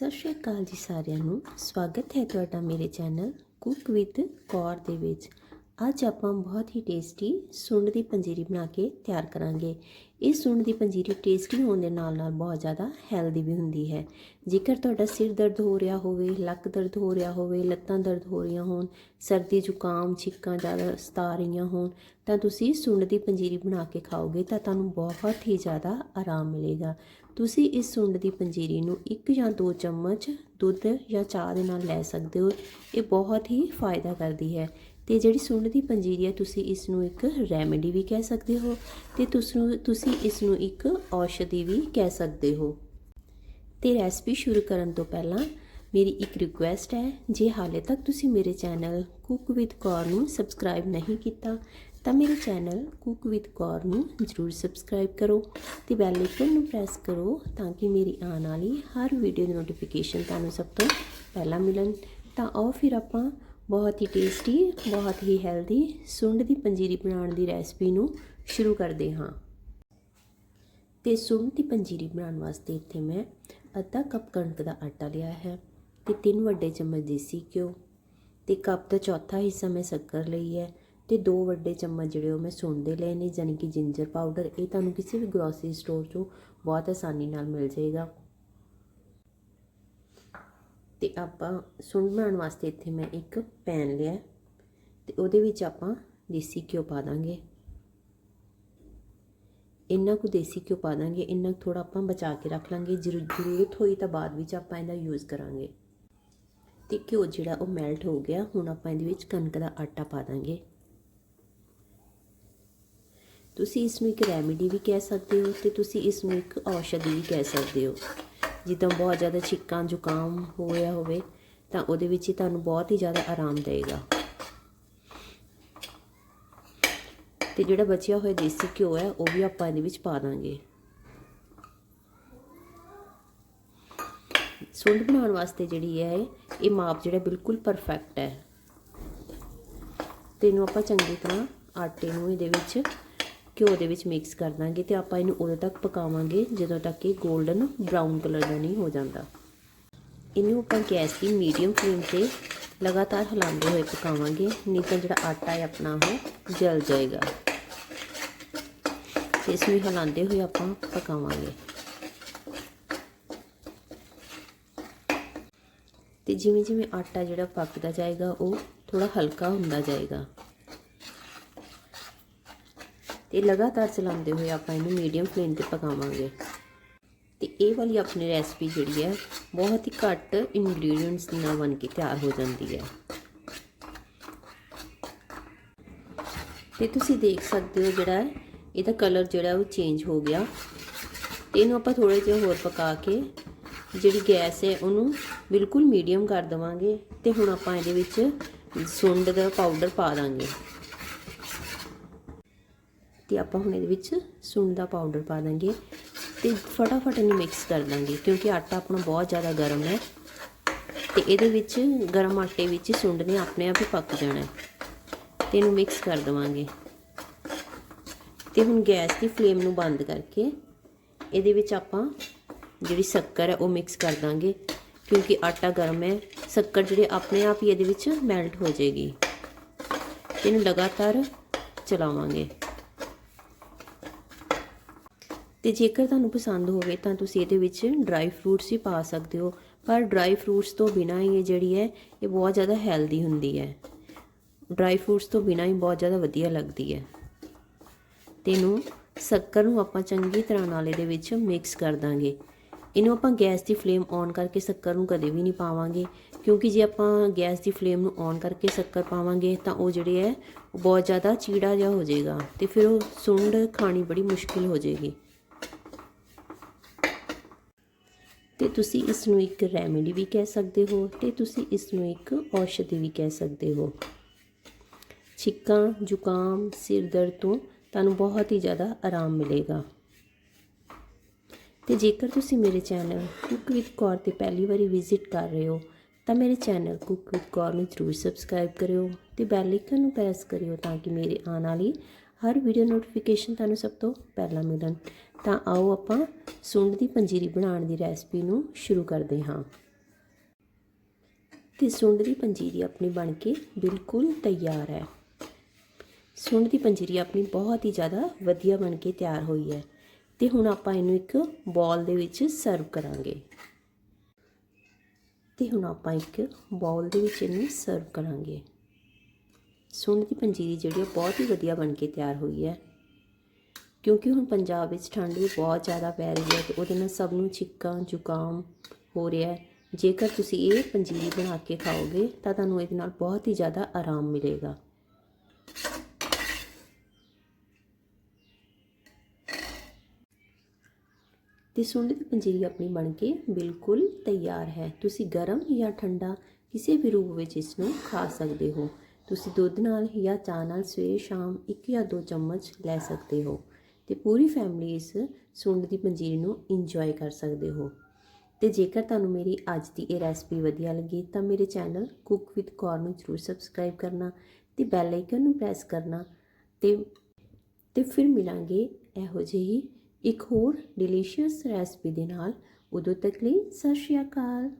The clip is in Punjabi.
ਸਤਿ ਸ਼੍ਰੀ ਅਕਾਲ ਜੀ ਸਾਰਿਆਂ ਨੂੰ। ਸਵਾਗਤ ਹੈ ਤੁਹਾਡਾ ਮੇਰੇ ਚੈਨਲ ਕੁੱਕ ਵਿਦ ਕੌਰ ਦੇ ਵਿੱਚ। ਅੱਜ ਆਪਾਂ ਬਹੁਤ ਹੀ ਟੇਸਟੀ ਸੁੰਡ ਦੀ ਪੰਜੀਰੀ ਬਣਾ ਕੇ ਤਿਆਰ ਕਰਾਂਗੇ। ਇਹ ਸੁੰਡ ਦੀ ਪੰਜੀਰੀ ਟੇਸਟੀ ਹੋਣ ਦੇ ਨਾਲ ਨਾਲ ਬਹੁਤ ਜ਼ਿਆਦਾ ਹੈਲਦੀ ਵੀ ਹੁੰਦੀ ਹੈ। ਜੇਕਰ ਤੁਹਾਡਾ ਸਿਰ ਦਰਦ ਹੋ ਰਿਹਾ ਹੋਵੇ, ਲੱਕ ਦਰਦ ਹੋ ਰਿਹਾ ਹੋਵੇ, ਲੱਤਾਂ ਦਰਦ ਹੋ ਰਹੀਆਂ ਹੋਣ, ਸਰਦੀ ਜ਼ੁਕਾਮ, ਛਿੱਕਾਂ ਜ਼ਿਆਦਾ ਸਤਾ ਰਹੀਆਂ ਹੋਣ, ਤਾਂ ਤੁਸੀਂ ਸੁੰਡ ਦੀ ਪੰਜੀਰੀ ਬਣਾ ਕੇ ਖਾਓਗੇ ਤਾਂ ਤੁਹਾਨੂੰ ਬਹੁਤ ਹੀ ਜ਼ਿਆਦਾ ਆਰਾਮ ਮਿਲੇਗਾ। ਤੁਸੀਂ ਇਸ ਸੁੰਡ ਦੀ ਪੰਜੀਰੀ ਨੂੰ ਇੱਕ ਜਾਂ ਦੋ ਚਮਚ ਦੁੱਧ ਜਾਂ ਚਾਹ ਦੇ ਨਾਲ ਲੈ ਸਕਦੇ ਹੋ। ਇਹ ਬਹੁਤ ਹੀ ਫਾਇਦਾ ਕਰਦੀ ਹੈ। ਤੇ ਜਿਹੜੀ ਸੁੰਡ ਦੀ ਪੰਜੀਰੀ ਹੈ, ਤੁਸੀਂ ਇਸ ਨੂੰ ਇੱਕ ਰੈਮੇਡੀ ਵੀ ਕਹਿ ਸਕਦੇ ਹੋ ਤੇ ਤੁਸੀਂ ਤੁਸੀਂ ਇਸ ਨੂੰ ਇੱਕ ਔਸ਼ਧੀ ਵੀ ਕਹਿ ਸਕਦੇ ਹੋ। ਤੇ ਰੈਸਪੀ ਸ਼ੁਰੂ ਕਰਨ ਤੋਂ ਪਹਿਲਾਂ ਮੇਰੀ ਇੱਕ ਰਿਕੁਐਸਟ ਹੈ, ਜੇ ਹਾਲੇ ਤੱਕ ਤੁਸੀਂ ਮੇਰੇ ਚੈਨਲ ਕੁੱਕ ਵਿਦ ਕੌਰ ਨੂੰ ਸਬਸਕ੍ਰਾਈਬ ਨਹੀਂ ਕੀਤਾ, ਤਾਂ ਮੇਰੇ ਚੈਨਲ ਕੁੱਕ ਵਿਦ ਕੌਰ ਨੂੰ ਜਰੂਰ ਸਬਸਕ੍ਰਾਈਬ ਕਰੋ ਤੇ ਬੈਲ ਆਈਕਨ ਨੂੰ ਪ੍ਰੈਸ ਕਰੋ ਤਾਂ ਕਿ ਮੇਰੀ ਆਉਣ ਵਾਲੀ ਹਰ ਵੀਡੀਓ ਦੀ ਨੋਟੀਫਿਕੇਸ਼ਨ ਤੁਹਾਨੂੰ ਸਭ ਤੋਂ ਪਹਿਲਾਂ ਮਿਲਣ। ਤਾਂ ਆਓ ਫਿਰ ਆਪਾਂ ਬਹੁਤ ਹੀ ਟੇਸਟੀ ਬਹੁਤ ਹੀ ਹੈਲਦੀ ਸੁੰਡ ਦੀ ਪੰਜੀਰੀ ਬਣਾਉਣ ਦੀ ਰੈਸਪੀ ਨੂੰ ਸ਼ੁਰੂ ਕਰਦੇ ਹਾਂ। ਤੇ ਸੁੰਡ ਦੀ ਪੰਜੀਰੀ ਬਣਾਉਣ ਵਾਸਤੇ ਇੱਥੇ ਮੈਂ ਅੱਧਾ ਕੱਪ ਕਣਕ ਦਾ ਆਟਾ ਲਿਆ ਹੈ ਤੇ ਤਿੰਨ ਵੱਡੇ ਚਮਚ ਦੇਸੀ ਘਿਓ ਤੇ ਕੱਪ ਦਾ ਚੌਥਾ ਹਿੱਸਾ ਮੈਂ ਸ਼ੱਕਰ ਲਈ ਹੈ ਤੇ ਦੋ ਵੱਡੇ ਚਮਚ ਜਿਹੜੇ ਉਹ ਮੈਂ ਸੁੰਡ ਦੇ ਲਏ ਨੇ ਯਾਨੀ ਕਿ ਜਿੰਜਰ ਪਾਊਡਰ ਇਹ ਤੁਹਾਨੂੰ ਕਿਸੇ ਵੀ ਗਰੋਸਰੀ ਸਟੋਰ ਤੋਂ ਬਹੁਤ ਆਸਾਨੀ ਨਾਲ ਮਿਲ ਜਾਏਗਾ। ਤੇ ਆਪਾਂ ਸੁੰਡ ਬਣਾਉਣ ਵਾਸਤੇ ਇੱਥੇ ਮੈਂ ਇੱਕ ਪੈਨ ਲਿਆ ਤੇ ਉਹਦੇ ਵਿੱਚ ਆਪਾਂ ਦੇਸੀ ਘਿਓ ਪਾ ਦਾਂਗੇ। ਇੰਨਾ ਕੁ ਦੇਸੀ ਘਿਓ ਪਾ ਦਾਂਗੇ, ਇੰਨਾ ਥੋੜਾ ਆਪਾਂ ਬਚਾ ਕੇ ਰੱਖ ਲਾਂਗੇ। ਜ਼ਰੂਰਤ ਹੋਈ ਤਾਂ ਬਾਅਦ ਵਿੱਚ ਆਪਾਂ ਇਹਦਾ ਯੂਜ਼ ਕਰਾਂਗੇ। ਤੇ ਘਿਓ ਜਿਹੜਾ ਉਹ ਮੈਲਟ ਹੋ ਗਿਆ, ਹੁਣ ਆਪਾਂ ਇਹਦੇ ਵਿੱਚ ਕਣਕ ਦਾ ਆਟਾ ਪਾ ਦਾਂਗੇ। ਤੁਸੀਂ ਇਸ ਨੂੰ ਇੱਕ ਰੈਮੇਡੀ ਵੀ ਕਹਿ ਸਕਦੇ ਹੋ ਤੇ ਤੁਸੀਂ ਇਸ ਨੂੰ ਇੱਕ ਔਸ਼ਧੀ ਵੀ ਕਹਿ ਸਕਦੇ ਹੋ। ਜਿੱਦਾਂ ਬਹੁਤ ਜ਼ਿਆਦਾ ਛਿੱਕਾਂ, ਜ਼ੁਕਾਮ ਹੋ ਰਿਹਾ ਹੋਵੇ, ਤਾਂ ਉਹਦੇ ਵਿੱਚ ਹੀ ਤੁਹਾਨੂੰ ਬਹੁਤ ਹੀ ਜ਼ਿਆਦਾ ਆਰਾਮ ਦੇਵੇਗਾ। ਤੇ ਜਿਹੜਾ ਬਚਿਆ ਹੋਇਆ ਦੇਸੀ ਘਿਓ ਹੈ, ਉਹ ਵੀ ਆਪਾਂ ਇਹਦੇ ਵਿੱਚ ਪਾ ਦਾਂਗੇ। ਸੁੰਡ ਬਣਾਉਣ ਵਾਸਤੇ ਜਿਹੜੀ ਹੈ, ਇਹ ਮਾਪ ਜਿਹੜਾ ਬਿਲਕੁਲ ਪਰਫੈਕਟ ਹੈ। ਤੇ ਇਹਨੂੰ ਆਪਾਂ ਚੰਗੀ ਤਰ੍ਹਾਂ ਆਟੇ ਨੂੰ ਇਹਦੇ ਵਿੱਚ ਘਿਓ ਦੇ ਵਿੱਚ ਮਿਕਸ ਕਰ ਦਾਂਗੇ ਤੇ ਆਪਾਂ ਇਹਨੂੰ ਉਦੋਂ ਤੱਕ ਪਕਾਵਾਂਗੇ ਜਦੋਂ ਤੱਕ ਇਹ 골ਡਨ ਬ੍ਰਾਊਨ ਕਲਰ ਦਾ ਨਹੀਂ ਹੋ ਜਾਂਦਾ। ਇਹਨੂੰ ਆਪਾਂ ਗੈਸ ਦੀ ਮੀਡੀਅਮ ਫਲੇਮ ਤੇ ਲਗਾਤਾਰ ਹਿਲਾਉਂਦੇ ਹੋਏ ਪਕਾਵਾਂਗੇ, ਨਹੀਂ ਤਾਂ ਜਿਹੜਾ ਆਟਾ ਹੈ ਆਪਣਾ ਉਹ ਜਲ ਜਾਏਗਾ। ਇਸ ਨੂੰ ਹਿਲਾਉਂਦੇ ਹੋਏ ਆਪਾਂ ਪਕਾਵਾਂਗੇ। ਤੇ ਜਿਵੇਂ ਜਿਵੇਂ ਆਟਾ ਜਿਹੜਾ ਪੱਕਦਾ ਜਾਏਗਾ, ਉਹ ਥੋੜਾ ਹਲਕਾ ਹੁੰਦਾ ਜਾਏਗਾ। ਤੇ ਲਗਾਤਾਰ ਚਲਾਉਂਦੇ ਹੋਏ ਆਪਾਂ ਇਹਨੂੰ ਮੀਡੀਅਮ ਫਲੇਮ ਤੇ ਪਕਾਵਾਂਗੇ। ਤੇ ਇਹ ਵਾਲੀ ਆਪਣੀ ਰੈਸਪੀ ਜਿਹੜੀ ਹੈ, ਬਹੁਤ ਹੀ ਘੱਟ ਇਨਗਰੀਡੀਅੰਟਸ ਨਾਲ ਬਣ ਕੇ ਤਿਆਰ ਹੋ ਜਾਂਦੀ ਹੈ। ਤੇ ਤੁਸੀਂ ਦੇਖ ਸਕਦੇ ਹੋ ਜਿਹੜਾ ਇਹਦਾ ਕਲਰ ਜਿਹੜਾ ਉਹ ਚੇਂਜ ਹੋ ਗਿਆ। ਤੇ ਇਹਨੂੰ ਆਪਾਂ ਥੋੜੇ ਜਿਹਾ ਹੋਰ ਪਕਾ ਕੇ ਜਿਹੜੀ ਗੈਸ ਹੈ, ਉਹਨੂੰ ਬਿਲਕੁਲ ਮੀਡੀਅਮ ਕਰ ਦਵਾਂਗੇ ਤੇ ਹੁਣ ਆਪਾਂ ਇਹਦੇ ਵਿੱਚ ਸੁੰਡ ਦਾ ਪਾਊਡਰ ਪਾ ਦਾਂਗੇ। ਤੇ ਆਪਾਂ ਹੁਣ ਇਹਦੇ ਵਿੱਚ ਸੁੰਡ ਦਾ ਪਾਊਡਰ ਪਾ ਦਾਂਗੇ ਤੇ ਫਟਾਫਟ ਇਹਨੂੰ ਮਿਕਸ ਕਰ ਦਾਂਗੇ ਕਿਉਂਕਿ ਆਟਾ ਆਪਣਾ ਬਹੁਤ ਜ਼ਿਆਦਾ ਗਰਮ ਹੈ ਤੇ ਇਹਦੇ ਵਿੱਚ ਗਰਮ ਆਟੇ ਵਿੱਚ ਸੁੰਡ ਨੇ ਆਪਣੇ ਆਪ ਹੀ ਪੱਕ ਜਾਣਾ ਤੇ ਇਹਨੂੰ ਮਿਕਸ ਕਰ ਦਵਾਂਗੇ। ਤੇ ਹੁਣ ਗੈਸ ਦੀ ਫਲੇਮ ਨੂੰ ਬੰਦ ਕਰਕੇ ਇਹਦੇ ਵਿੱਚ ਆਪਾਂ ਜਿਹੜੀ ਸ਼ੱਕਰ ਹੈ ਉਹ ਮਿਕਸ ਕਰ ਦਾਂਗੇ ਕਿਉਂਕਿ ਆਟਾ ਗਰਮ ਹੈ, ਸ਼ੱਕਰ ਜਿਹੜੀ ਆਪਣੇ ਆਪ ਹੀ ਇਹਦੇ ਵਿੱਚ ਮੈਲਟ ਹੋ ਜਾਏਗੀ। ਇਹਨੂੰ ਲਗਾਤਾਰ ਚਲਾਵਾਂਗੇ। ਤੇ ਜੇਕਰ ਤੁਹਾਨੂੰ ਪਸੰਦ ਹੋਵੇ ਤਾਂ ਤੁਸੀਂ ਇਹਦੇ ਵਿੱਚ ਡਰਾਈ ਫਰੂਟਸ ਵੀ ਪਾ ਸਕਦੇ ਹੋ। ਪਰ ਡਰਾਈ ਫਰੂਟਸ ਤੋਂ ਬਿਨਾ ਇਹ ਜਿਹੜੀ ਹੈ, ਇਹ ਬਹੁਤ ਜ਼ਿਆਦਾ ਹੈਲਦੀ ਹੁੰਦੀ ਹੈ। ਡਰਾਈ ਫਰੂਟਸ ਤੋਂ ਬਿਨਾ ਹੀ ਬਹੁਤ ਜ਼ਿਆਦਾ ਵਧੀਆ ਲੱਗਦੀ ਹੈ। ਤੇ ਇਹਨੂੰ ਸ਼ੱਕਰ ਨੂੰ ਆਪਾਂ ਚੰਗੀ ਤਰ੍ਹਾਂ ਨਾਲ ਇਹਦੇ ਵਿੱਚ ਮਿਕਸ ਕਰ ਦਾਂਗੇ। ਇਹਨੂੰ ਆਪਾਂ ਗੈਸ ਦੀ ਫਲੇਮ ਔਨ ਕਰਕੇ ਸ਼ੱਕਰ ਨੂੰ ਕਦੇ ਵੀ ਨਹੀਂ ਪਾਵਾਂਗੇ। ਕਿਉਂਕਿ ਜੇ ਆਪਾਂ ਗੈਸ ਦੀ ਫਲੇਮ ਨੂੰ ਔਨ ਕਰਕੇ ਸ਼ੱਕਰ ਪਾਵਾਂਗੇ ਤਾਂ ਉਹ ਜਿਹੜੇ ਹੈ, ਉਹ ਬਹੁਤ ਜ਼ਿਆਦਾ ਚੀੜਾ ਜਿਹਾ ਹੋ ਜਾਏਗਾ ਤੇ ਫਿਰ ਉਹ ਸੁੰਡ ਖਾਣੀ ਬੜੀ ਮੁਸ਼ਕਿਲ ਹੋ ਜਾਏਗੀ। ਤੇ ਤੁਸੀਂ ਇਸ ਨੂੰ ਇੱਕ ਰੈਮੇਡੀ ਵੀ ਕਹਿ ਸਕਦੇ ਹੋ ਤੇ ਤੁਸੀਂ ਇਸ ਨੂੰ ਇੱਕ ਔਸ਼ਧੀ ਵੀ ਕਹਿ ਸਕਦੇ ਹੋ। ਛਿੱਕਾਂ, ਜ਼ੁਕਾਮ, ਸਿਰ ਦਰਦ ਤੋਂ ਤੁਹਾਨੂੰ ਬਹੁਤ ਹੀ ਜ਼ਿਆਦਾ ਆਰਾਮ ਮਿਲੇਗਾ। ਤੇ ਜੇਕਰ ਤੁਸੀਂ ਮੇਰੇ ਚੈਨਲ ਕੁੱਕ ਵਿਦ ਕੌਰ ਤੇ ਪਹਿਲੀ ਵਾਰੀ ਵਿਜ਼ਿਟ ਕਰ ਰਹੇ ਹੋ, ਤਾਂ ਮੇਰੇ ਚੈਨਲ ਕੁੱਕ ਵਿਦ ਕੌਰ ਨੂੰ ਜ਼ਰੂਰ ਸਬਸਕ੍ਰਾਈਬ ਕਰਿਓ ਤੇ ਬੈਲ ਆਈਕਨ ਨੂੰ ਪ੍ਰੈਸ ਕਰਿਓ ਤਾਂ ਕਿ ਮੇਰੇ ਆਉਣ ਵਾਲੀ ਹਰ ਵੀਡੀਓ ਨੋਟੀਫਿਕੇਸ਼ਨ ਤੁਹਾਨੂੰ ਸਭ ਤੋਂ ਪਹਿਲਾਂ ਮਿਲਣ। ਤਾਂ ਆਓ ਆਪਾਂ ਸੁੰਡ ਦੀ ਪੰਜੀਰੀ ਬਣਾਉਣ ਦੀ ਰੈਸਪੀ ਨੂੰ ਸ਼ੁਰੂ ਕਰਦੇ ਹਾਂ। ਤੇ ਸੁੰਡ ਦੀ ਪੰਜੀਰੀ ਆਪਣੀ ਬਣ ਕੇ ਬਿਲਕੁਲ ਤਿਆਰ ਹੈ। ਸੁੰਡ ਦੀ ਪੰਜੀਰੀ ਆਪਣੀ ਬਹੁਤ ਹੀ ਜ਼ਿਆਦਾ ਵਧੀਆ ਬਣ ਕੇ ਤਿਆਰ ਹੋਈ ਹੈ। ਤੇ ਹੁਣ ਆਪਾਂ ਇਹਨੂੰ ਇੱਕ ਬੌਲ ਦੇ ਵਿੱਚ ਸਰਵ ਕਰਾਂਗੇ। ਤੇ ਹੁਣ ਆਪਾਂ ਇੱਕ ਬਾਉਲ ਦੇ ਵਿੱਚ ਇਹਨੂੰ ਸਰਵ ਕਰਾਂਗੇ। ਸੁੰਡ ਦੀ ਪੰਜੀਰੀ ਜਿਹੜੀ ਉਹ ਬਹੁਤ ਹੀ ਵਧੀਆ ਬਣ ਕੇ ਤਿਆਰ ਹੋਈ ਹੈ। ਕਿਉਂਕਿ ਹੁਣ ਪੰਜਾਬ ਵਿੱਚ ਠੰਡ ਵੀ ਬਹੁਤ ਜ਼ਿਆਦਾ ਪੈ ਰਹੀ ਹੈ ਤੇ ਉਹਦੇ ਨਾਲ ਸਭ ਨੂੰ ਛਿੱਕਾਂ, ਜ਼ੁਕਾਮ ਹੋ ਰਿਹਾ ਹੈ। ਜੇਕਰ ਤੁਸੀਂ ਇਹ ਪੰਜੀਰੀ ਬਣਾ ਕੇ ਖਾਓਗੇ ਤਾਂ ਤੁਹਾਨੂੰ ਇਹਦੇ ਨਾਲ ਬਹੁਤ ਹੀ ਜ਼ਿਆਦਾ ਆਰਾਮ ਮਿਲੇਗਾ। ਤੇ ਸੁੰਡ ਦੀ ਪੰਜੀਰੀ ਆਪਣੀ ਬਣ ਕੇ ਬਿਲਕੁਲ ਤਿਆਰ ਹੈ। ਤੁਸੀਂ ਗਰਮ ਜਾਂ ਠੰਡਾ ਕਿਸੇ ਵੀ ਰੂਪ ਵਿੱਚ ਇਸ ਨੂੰ ਖਾ ਸਕਦੇ ਹੋ। ਤੁਸੀਂ ਦੁੱਧ ਨਾਲ ਜਾਂ ਚਾਹ ਨਾਲ ਸਵੇਰ ਸ਼ਾਮ ਇੱਕ ਜਾਂ ਦੋ ਚਮਚ ਲੈ ਸਕਦੇ ਹੋ ਤੇ ਪੂਰੀ ਫੈਮਿਲੀ ਇਸ ਸੁੰਡ ਦੀ ਪੰਜੀਰੀ ਨੂੰ ਇੰਜੋਏ ਕਰ ਸਕਦੇ ਹੋ। ਤੇ ਜੇਕਰ ਤੁਹਾਨੂੰ ਮੇਰੀ ਅੱਜ ਦੀ ਇਹ ਰੈਸਪੀ ਵਧੀਆ ਲੱਗੀ, ਤਾਂ ਮੇਰੇ ਚੈਨਲ ਕੁੱਕ ਵਿਦ ਕੌਰ ਨੂੰ ਜ਼ਰੂਰ ਸਬਸਕ੍ਰਾਈਬ ਕਰਨਾ ਤੇ ਬੈਲ ਆਈਕਨ ਨੂੰ ਪ੍ਰੈਸ ਕਰਨਾ ਤੇ ਤੇ ਫਿਰ ਮਿਲਾਂਗੇ ਇਹੋ ਜਿਹੀ ਇੱਕ ਹੋਰ ਡਿਲੀਸ਼ੀਅਸ ਰੈਸਪੀ ਦੇ ਨਾਲ। ਉਦੋਂ ਤੱਕ ਲਈ ਸਤਿ ਸ਼੍ਰੀ ਅਕਾਲ।